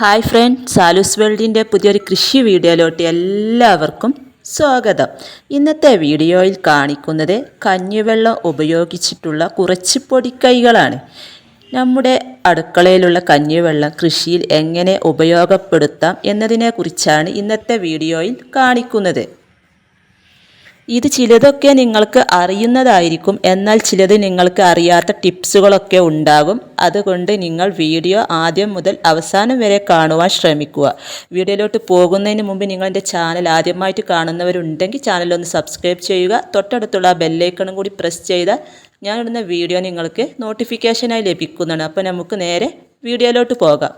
Hi front സാലൂസ് വേൾഡിന്റെ പുതിയൊരു കൃഷി വീഡിയോയിലോട്ട് എല്ലാവർക്കും സ്വാഗതം. ഇന്നത്തെ വീഡിയോയിൽ കാണിക്കുന്നത് കഞ്ഞിവെള്ളം ഉപയോഗിച്ചിട്ടുള്ള കുറച്ച് പൊടിക്കൈകളാണ്. നമ്മുടെ അടുക്കളയിലുള്ള കഞ്ഞിവെള്ളം കൃഷിയിൽ എങ്ങനെ ഉപയോഗപ്പെടുത്താം എന്നതിനെക്കുറിച്ചാണ് ഇന്നത്തെ വീഡിയോയിൽ കാണിക്കുന്നത്. ഇത് ചിലതൊക്കെ നിങ്ങൾക്ക് അറിയുന്നതായിരിക്കും. എന്നാൽ ചിലത് നിങ്ങൾക്ക് അറിയാത്ത ടിപ്സുകളൊക്കെ ഉണ്ടാകും. അതുകൊണ്ട് നിങ്ങൾ വീഡിയോ ആദ്യം മുതൽ അവസാനം വരെ കാണുവാൻ ശ്രമിക്കുക. വീഡിയോയിലോട്ട് പോകുന്നതിന് മുമ്പ് നിങ്ങൾ എന്റെ ചാനൽ ആദ്യമായിട്ട് കാണുന്നവരുണ്ടെങ്കിൽ ചാനലൊന്ന് സബ്സ്ക്രൈബ് ചെയ്യുക. തൊട്ടടുത്തുള്ള ബെല്ലൈക്കണും കൂടി പ്രസ് ചെയ്താൽ ഞാനിടുന്ന വീഡിയോ നിങ്ങൾക്ക് നോട്ടിഫിക്കേഷനായി ലഭിക്കുന്നതാണ്. അപ്പോൾ നമുക്ക് നേരെ വീഡിയോയിലോട്ട് പോകാം.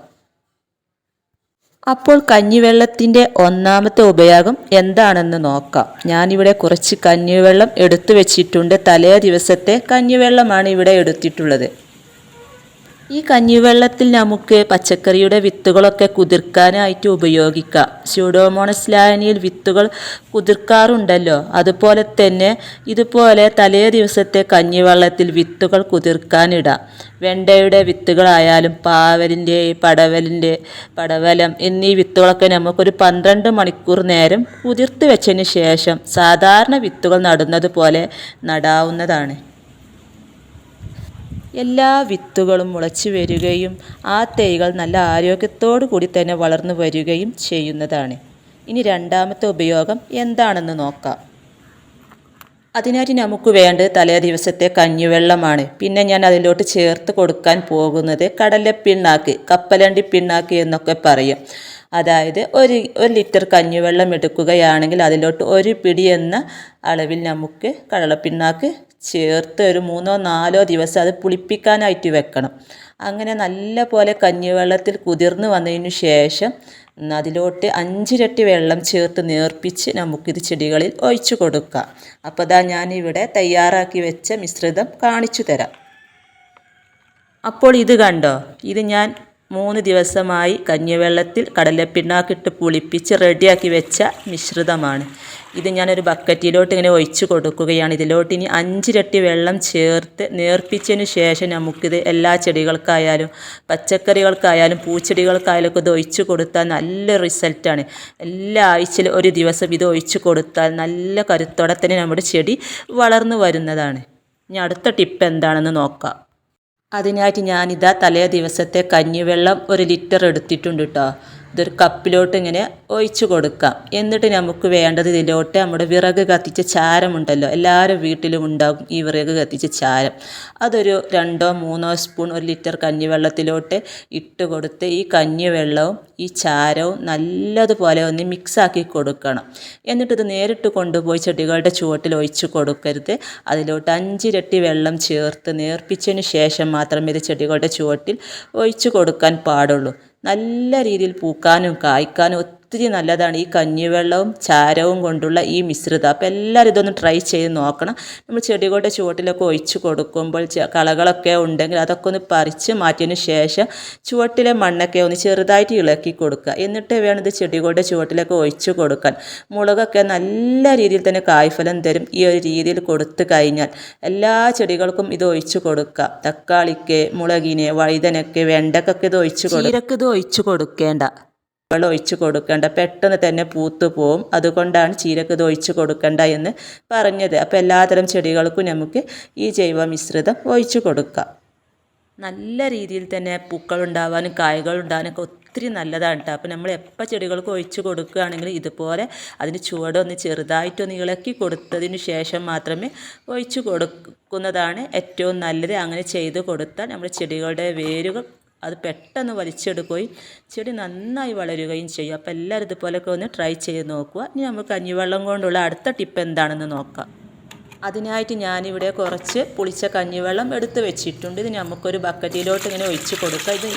അപ്പോൾ കഞ്ഞിവെള്ളത്തിന്റെ ഒന്നാമത്തെ ഉപയോഗം എന്താണെന്ന് നോക്കാം. ഞാനിവിടെ കുറച്ച് കഞ്ഞിവെള്ളം എടുത്തു വെച്ചിട്ടുണ്ട് തലേ ദിവസത്തെ കഞ്ഞിവെള്ളമാണ് ഇവിടെ എടുത്തിട്ടുള്ളത്. ഈ കഞ്ഞിവെള്ളത്തിൽ നമുക്ക് പച്ചക്കറിയുടെ വിത്തുകളൊക്കെ കുതിർക്കാനായിട്ട് ഉപയോഗിക്കാം. സ്യൂഡോമോണസ് ലായനിയിൽ വിത്തുകൾ കുതിർക്കാറുണ്ടല്ലോ. അതുപോലെ തന്നെ ഇതുപോലെ തലേ ദിവസത്തെ കഞ്ഞിവെള്ളത്തിൽ വിത്തുകൾ കുതിർക്കാനിടാം. വെണ്ടയുടെ വിത്തുകളായാലും പാവലിന്റെ പടവലിന്റെ പടവലം എന്നീ വിത്തുകളൊക്കെ നമുക്കൊരു പന്ത്രണ്ട് മണിക്കൂർ നേരം കുതിർത്ത് വെച്ചതിന് ശേഷം സാധാരണ വിത്തുകൾ നടുന്നത് പോലെ നടാവുന്നതാണ്. എല്ലാ വിത്തുകളും മുളച്ചു വരികയും ആ തൈകൾ നല്ല ആരോഗ്യത്തോടു കൂടി തന്നെ വളർന്നു വരികയും ചെയ്യുന്നതാണ്. ഇനി രണ്ടാമത്തെ ഉപയോഗം എന്താണെന്ന് നോക്കാം. അതിനായി നമുക്ക് വേണ്ടത് തലേ ദിവസത്തെ കഞ്ഞിവെള്ളമാണ്. പിന്നെ ഞാൻ അതിലോട്ട് ചേർത്ത് കൊടുക്കാൻ പോകുന്നത് കടലപ്പിണ്ണാക്ക് കപ്പലണ്ടി പിണ്ണാക്ക് എന്നൊക്കെ പറയും. അതായത് ഒരു ഒരു ലിറ്റർ കഞ്ഞിവെള്ളം എടുക്കുകയാണെങ്കിൽ അതിലോട്ട് ഒരു പിടി എന്ന അളവിൽ നമുക്ക് കടലപ്പിണ്ണാക്ക് ചേർത്ത് ഒരു മൂന്നോ നാലോ ദിവസം അത് പുളിപ്പിക്കാനായിട്ട് വെക്കണം. അങ്ങനെ നല്ല പോലെ കഞ്ഞിവെള്ളത്തിൽ കുതിർന്ന് വന്നതിന് ശേഷം അതിലോട്ട് അഞ്ചിരട്ടി വെള്ളം ചേർത്ത് നേർപ്പിച്ച് നമുക്കിത് ചെടികളിൽ ഒഴിച്ചു കൊടുക്കാം. അപ്പോൾ ഇതാ ഞാനിവിടെ തയ്യാറാക്കി വെച്ച മിശ്രിതം കാണിച്ചു തരാം. അപ്പോൾ ഇത് കണ്ടോ? ഇത് ഞാൻ മൂന്ന് ദിവസമായി കഞ്ഞിവെള്ളത്തിൽ കടലപ്പിണ്ണാക്കിട്ട് പുളിപ്പിച്ച് റെഡിയാക്കി വെച്ച മിശ്രിതമാണ്. ഇത് ഞാനൊരു ബക്കറ്റിലോട്ട് ഇങ്ങനെ ഒഴിച്ച് കൊടുക്കുകയാണ്. ഇതിലോട്ട് ഇനി അഞ്ചിരട്ടി വെള്ളം ചേർത്ത് നേർപ്പിച്ചതിന് ശേഷം നമുക്കിത് എല്ലാ ചെടികൾക്കായാലും പച്ചക്കറികൾക്കായാലും പൂച്ചെടികൾക്കായാലും ഒക്കെ ഇത് ഒഴിച്ച് കൊടുത്താൽ നല്ല റിസൾട്ടാണ്. എല്ലാ ആഴ്ചയിലും ഒരു ദിവസം ഇത് ഒഴിച്ച് കൊടുത്താൽ നല്ല കരുത്തോടെ തന്നെ നമ്മുടെ ചെടി വളർന്നു വരുന്നതാണ്. ഇനി അടുത്ത ടിപ്പ് എന്താണെന്ന് നോക്കാം. അതിനായിട്ട് ഞാനിതാ തലേ ദിവസത്തെ കഞ്ഞിവെള്ളം ഒരു ലിറ്റർ എടുത്തിട്ടുണ്ട് കേട്ടോ ഇതൊരു കപ്പിലോട്ട് ഇങ്ങനെ ഒഴിച്ചു കൊടുക്കാം. എന്നിട്ട് നമുക്ക് വേണ്ടത് ഇതിലോട്ട് നമ്മുടെ വിറക് കത്തിച്ച ചാരമുണ്ടല്ലോ എല്ലാവരും വീട്ടിലും ഉണ്ടാകും ഈ വിറക് കത്തിച്ച ചാരം. അതൊരു രണ്ടോ മൂന്നോ സ്പൂൺ ഒരു ലിറ്റർ കഞ്ഞിവെള്ളത്തിലോട്ട് ഇട്ട് കൊടുത്ത് ഈ കഞ്ഞിവെള്ളവും ഈ ചാരവും നല്ലതുപോലെ ഒന്ന് മിക്സാക്കി കൊടുക്കണം. എന്നിട്ടിത് നേരിട്ട് കൊണ്ടുപോയി ചെടികളുടെ ചുവട്ടിൽ ഒഴിച്ച് കൊടുക്കരുത്. അതിലോട്ട് അഞ്ചിരട്ടി വെള്ളം ചേർത്ത് നേർപ്പിച്ചതിന് ശേഷം മാത്രമേ ഇത് ചെടികളുടെ ചുവട്ടിൽ ഒഴിച്ചു കൊടുക്കാൻ പാടുള്ളൂ. നല്ല രീതിയിൽ പൂക്കാനും കായ്ക്കാനും ഒത്തിരി നല്ലതാണ് ഈ കഞ്ഞിവെള്ളവും ചാരവും കൊണ്ടുള്ള ഈ മിശ്രിതം. അപ്പോൾ എല്ലാവരും ഇതൊന്ന് ട്രൈ ചെയ്ത് നോക്കണം. നമ്മൾ ചെടികളുടെ ചുവട്ടിലൊക്കെ ഒഴിച്ച് കൊടുക്കുമ്പോൾ കളകളൊക്കെ ഉണ്ടെങ്കിൽ അതൊക്കെ ഒന്ന് പറിച്ച് മാറ്റിയതിന് ശേഷം ചുവട്ടിലെ മണ്ണൊക്കെ ഒന്ന് ചെറുതായിട്ട് ഇളക്കി കൊടുക്കുക. എന്നിട്ട് വേണം ഇത് ചെടികളുടെ ചുവട്ടിലൊക്കെ ഒഴിച്ചു കൊടുക്കാൻ. മുളകൊക്കെ നല്ല രീതിയിൽ തന്നെ കായ്ഫലം തരും. ഈ ഒരു രീതിയിൽ കൊടുത്തു കഴിഞ്ഞാൽ എല്ലാ ചെടികൾക്കും ഇത് ഒഴിച്ചു കൊടുക്കുക തക്കാളിക്ക് മുളകിന് വഴുതനക്ക് വെണ്ടക്കൊക്കെ ഇത് ഒഴിച്ചു കൊടുക്കുക ഇത് ഒഴിച്ചു കൊടുക്കേണ്ട. വെള്ളം ഒഴിച്ച് കൊടുക്കേണ്ട. പെട്ടെന്ന് തന്നെ പൂത്തു പോവും. അതുകൊണ്ടാണ് ചീരക്ക് ഇത് ഒഴിച്ച് കൊടുക്കേണ്ട എന്ന് പറഞ്ഞത്. അപ്പോൾ എല്ലാത്തരം ചെടികൾക്കും നമുക്ക് ഈ ജൈവ മിശ്രിതം ഒഴിച്ചു കൊടുക്കാം. നല്ല രീതിയിൽ തന്നെ പൂക്കൾ ഉണ്ടാവാനും കായകൾ ഉണ്ടാവാനൊക്കെ ഒത്തിരി നല്ലതാണ് കേട്ടോ അപ്പോൾ നമ്മൾ എപ്പോൾ ചെടികൾക്ക് ഒഴിച്ചു കൊടുക്കുകയാണെങ്കിൽ ഇതുപോലെ അതിന് ചുവടൊന്ന് ചെറുതായിട്ടൊന്ന് ഇളക്കി കൊടുത്തതിന് ശേഷം മാത്രമേ ഒഴിച്ചു കൊടുക്കുന്നതാണ് ഏറ്റവും നല്ലത്. അങ്ങനെ ചെയ്ത് കൊടുത്താൽ നമ്മുടെ ചെടികളുടെ വേരുകൾ അത് പെട്ടെന്ന് വലിച്ചെടുക്കുകയും ചെടി നന്നായി വളരുകയും ചെയ്യും. അപ്പോൾ എല്ലാവരും ഇതുപോലൊക്കെ ഒന്ന് ട്രൈ ചെയ്ത് നോക്കുക. ഇനി നമുക്ക് കഞ്ഞിവെള്ളം കൊണ്ടുള്ള അടുത്ത ടിപ്പ് എന്താണെന്ന് നോക്കാം. അതിനായിട്ട് ഞാനിവിടെ കുറച്ച് പുളിച്ച കഞ്ഞിവെള്ളം എടുത്ത് വെച്ചിട്ടുണ്ട്. ഇത് നമുക്കൊരു ബക്കറ്റിലോട്ട് ഇങ്ങനെ ഒഴിച്ച് കൊടുക്കുക ഇത്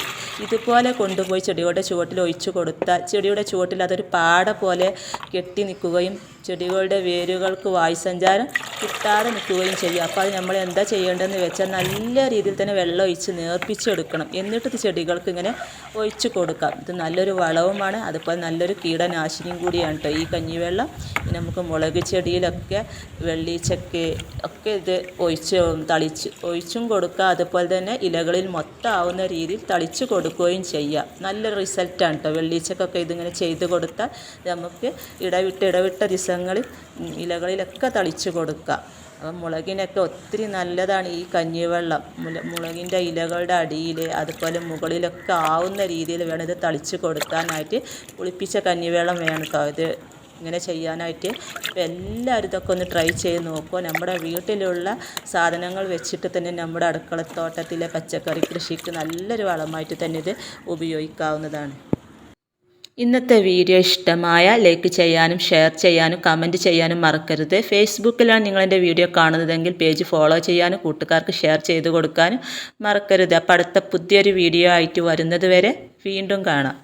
ഇതുപോലെ കൊണ്ടുപോയി ചെടിയുടെ ചുവട്ടിൽ ഒഴിച്ചു കൊടുത്താൽ ചെടിയുടെ ചുവട്ടിൽ അതൊരു പാട പോലെ കെട്ടി നിൽക്കുകയും ചെടികളുടെ വേരുകൾക്ക് വായുസഞ്ചാരം കിട്ടാതെ നിൽക്കുകയും ചെയ്യും. അപ്പോൾ അത് നമ്മൾ എന്താ ചെയ്യേണ്ടതെന്ന് വെച്ചാൽ നല്ല രീതിയിൽ തന്നെ വെള്ളം ഒഴിച്ച് നേർപ്പിച്ചെടുക്കണം. എന്നിട്ട് ഇത് ചെടികൾക്ക് ഇങ്ങനെ ഒഴിച്ച് കൊടുക്കാം. ഇത് നല്ലൊരു വളവുമാണ്. അതുപോലെ നല്ലൊരു കീടനാശിനിയും കൂടിയാണ് കേട്ടോ ഈ കഞ്ഞിവെള്ളം. നമുക്ക് മുളക് ചെടിയിലൊക്കെ വെള്ളീച്ചക്ക് ഒക്കെ ഇത് ഒഴിച്ച് തളിച്ച് ഒഴിച്ചും കൊടുക്കുക അതുപോലെ തന്നെ ഇലകളിൽ മൊത്തം ആവുന്ന രീതിയിൽ തളിച്ച് കൊടുക്കുക കൊടുക്കുകയും ചെയ്യാം. നല്ല റിസൾട്ടാണ് കേട്ടോ വെള്ളീച്ചക്കൊക്കെ ഇതിങ്ങനെ ചെയ്ത് കൊടുത്താൽ നമുക്ക് ഇടവിട്ട് ഇടവിട്ട ദിവസങ്ങളിൽ ഇലകളിലൊക്കെ തളിച്ച് കൊടുക്കാം. അപ്പം മുളകിനൊക്കെ ഒത്തിരി നല്ലതാണ് ഈ കഞ്ഞിവെള്ളം. മുല മുളകിന്റെ ഇലകളുടെ അടിയിൽ അതുപോലെ മുകളിലൊക്കെ ആവുന്ന രീതിയിൽ വേണം ഇത് തളിച്ച് കൊടുക്കാനായിട്ട്. പുളിപ്പിച്ച കഞ്ഞിവെള്ളം വേണം കേട്ടോ ഇത് ഇങ്ങനെ ചെയ്യാനായിട്ട് അപ്പോൾ എല്ലാവരും ഇതൊക്കെ ഒന്ന് ട്രൈ ചെയ്ത് നോക്കുക നമ്മുടെ വീട്ടിലുള്ള സാധനങ്ങൾ വെച്ചിട്ട് തന്നെ നമ്മുടെ അടുക്കളത്തോട്ടത്തിലെ പച്ചക്കറി കൃഷിക്ക് നല്ലൊരു വളമായിട്ട് തന്നെ ഇത് ഉപയോഗിക്കാവുന്നതാണ്. ഇന്നത്തെ വീഡിയോ ഇഷ്ടമായ ലൈക്ക് ചെയ്യാനും ഷെയർ ചെയ്യാനും കമന്റ് ചെയ്യാനും മറക്കരുത്. ഫേസ്ബുക്കിലാണ് നിങ്ങളെന്റെ വീഡിയോ കാണുന്നതെങ്കിൽ പേജ് ഫോളോ ചെയ്യാനും കൂട്ടുകാർക്ക് ഷെയർ ചെയ്ത് കൊടുക്കാനും മറക്കരുത്. അപ്പോൾ അടുത്ത പുതിയൊരു വീഡിയോ ആയിട്ട് വരുന്നത് വരെ വീണ്ടും കാണാം.